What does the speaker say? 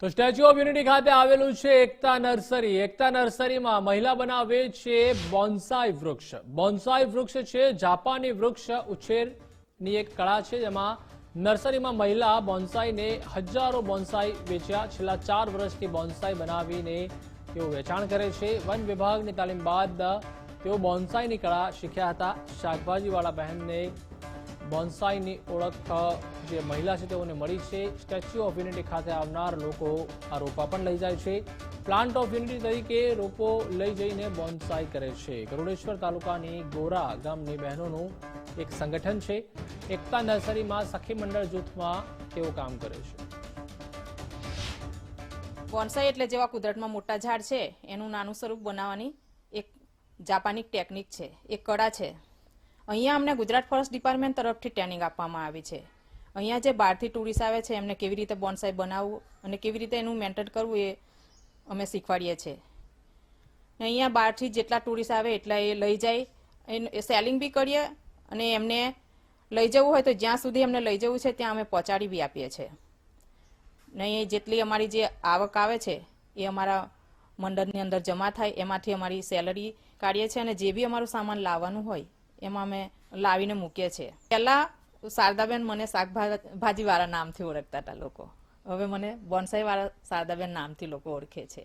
તો statue of unity ખાતે આવેલું છે એકતા નર્સરી. એકતા નર્સરીમાં મહિલા બનાવે છે બોન્સાઈ વૃક્ષ. બોન્સાઈ વૃક્ષ છે જાપાની વૃક્ષ ઉછેરની એક કળા છે. જેમાં નર્સરીમાં મહિલા બોન્સાઈને હજારો બોન્સાઈ વેચ્યા. છેલ્લા ચાર વર્ષથી બોન્સાઈ બનાવીને તેઓ વેચાણ કરે છે. વન વિભાગની તાલીમ બાદ તેઓ બોન્સાઈની કળા શીખ્યા હતા. શાકભાજીવાળા બહેનને બોન્સાઈની ઓળખ જે મહિલા છે તેઓને મળી છે. સ્ટેચ્યુ ઓફ યુનિટી ખાતે આવનાર લોકો આ રોપા પણ લઈ જાય છે. પ્લાન્ટ ઓફ યુનિટી તરીકે રોપો લઈ જઈને બોન્સાઈ કરે છે. ગરુડેશ્વર તાલુકાની ગોરા ગામની બહેનોનું એક સંગઠન છે. એકતા નર્સરીમાં સખી મંડળ જૂથમાં તેઓ કામ કરે છે. બોન્સાઈ એટલે જેવા કુદરતમાં મોટા ઝાડ છે, એનું નાનું સ્વરૂપ બનાવવાની એક જાપાનિક ટેકનિક છે. એક કળા છે. અહીંયા અમને ગુજરાત ફોરેસ્ટ ડિપાર્ટમેન્ટ તરફથી ટ્રેનિંગ આપવામાં આવી છે. અહીંયા જે બહારથી ટુરિસ્ટ આવે છે, એમને કેવી રીતે બોન્સાઈ બનાવવું અને કેવી રીતે એનું મેન્ટેન કરવું એ અમે શીખવાડીએ છીએ ને અહીંયા બહારથી જેટલા ટુરિસ્ટ આવે એટલા એ લઈ જાય. એ સેલિંગ બી કરીએ અને એમને લઈ જવું હોય તો જ્યાં સુધી એમને લઈ જવું છે ત્યાં અમે પહોંચાડી બી આપીએ છીએ ને જેટલી અમારી જે આવક આવે છે, એ અમારા મંડળની અંદર જમા થાય, એમાંથી અમારી સેલરી કાઢીએ છીએ અને જે બી અમારું સામાન લાવવાનું હોય એમાં અમે લાવીને મૂકીએ છીએ. પહેલાં શારદાબેન મને શાકભાજીવાળા નામથી ઓળખતા હતા લોકો. હવે મને બોન્સાઈવાળા શારદાબેન નામથી લોકો ઓળખે છે.